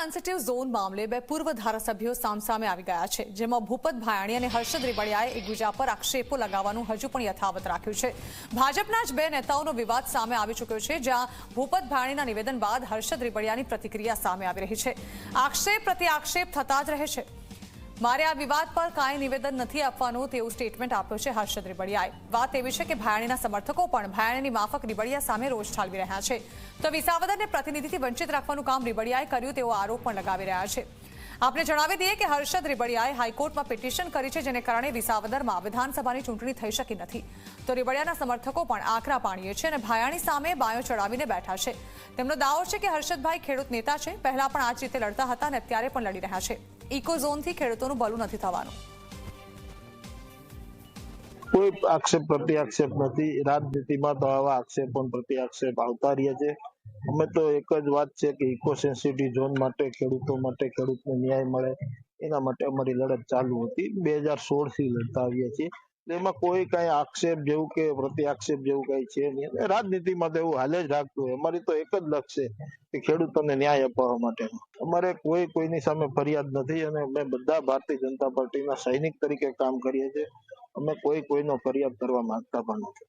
Sensitive zone મામલે બે પૂર્વ ધારાસભ્યો સામસામે આવી ગયા છે, જેમાં ભૂપત ભાયાણી અને હર્ષદ રીબડિયાએ એકબીજા પર આક્ષેપો લગાવવાનું હજુ પણ યથાવત રાખ્યું છે. ભાજપના જ બે નેતાઓનો વિવાદ સામે આવી ચૂક્યો છે, જ્યાં ભૂપત ભાયાણીના નિવેદન બાદ હર્ષદ રીબડિયાની પ્રતિક્રિયા સામે આવી રહી છે. આક્ષેપ પ્રતિ આક્ષેપ થતા જ રહે છે. મારે આ વિવાદ પર કાંઈ નિવેદન નથી આપવાનું તેવું સ્ટેટમેન્ટ આપ્યું છે હર્ષદ રીબડિયાએ. વાત એવી છે કે ભાયાણીના સમર્થકો પણ ભાયાણીની માફક રીબડિયા સામે રોષ ઠાલવી રહ્યા છે. તો વિસાવદરને પ્રતિનિધિથી વંચિત રાખવાનું કામ રીબડિયાએ કર્યું તેવો આરોપ પણ લગાવી રહ્યા છે. આપને જણાવી દઈએ કે હર્ષદ રીબડિયાએ હાઈકોર્ટમાં પિટિશન કરી છે, જેને કારણે વિસાવદરમાં વિધાનસભાની ચૂંટણી થઈ શકી નથી. તો રીબડિયાના સમર્થકો પણ આકરા પાણીએ છે અને ભાયાણી સામે બાયો ચડાવીને બેઠા છે. તેમનો દાવો છે કે હર્ષદભાઈ ખેડૂત નેતા છે, પહેલા પણ આ જ રીતે લડતા હતા અને અત્યારે પણ લડી રહ્યા છે. ઇકો ઝોનથી ખેડૂતોનું ભલું નથી થવાનું. કોઈ આક્ષેપ પ્રતિ આક્ષેપ નથી. રાજનીતિમાં તો આવા આક્ષેપ પણ પ્રતિ આક્ષેપ આવતા રહ્યા છે. અમે તો એક જ વાત છે કે ઇકો સેન્સિટિવ ઝોન માટે, ખેડૂતો માટે, ખેડૂતને ન્યાય મળે, એના માટે અમારી લડત ચાલુ હતી. બે હજાર સોળથી લડતા આવીએ છીએ. એમાં કોઈ કઈ આક્ષેપ જેવું કે પ્રતિ આક્ષેપ જેવું કઈ છે નહીં. રાજનીતિમાં તો એવું હાલે જ રાખતું હોય. અમારી તો એક જ લક્ષ્ય કે ખેડૂતોને ન્યાય અપાવવા માટે અમારે કોઈ કોઈની સામે ફરિયાદ નથી અને અમે બધા ભારતીય જનતા પાર્ટીના સૈનિક તરીકે કામ કરીએ છીએ. અમે કોઈ કોઈનો ફરિયાદ કરવા માંગતા પણ નથી.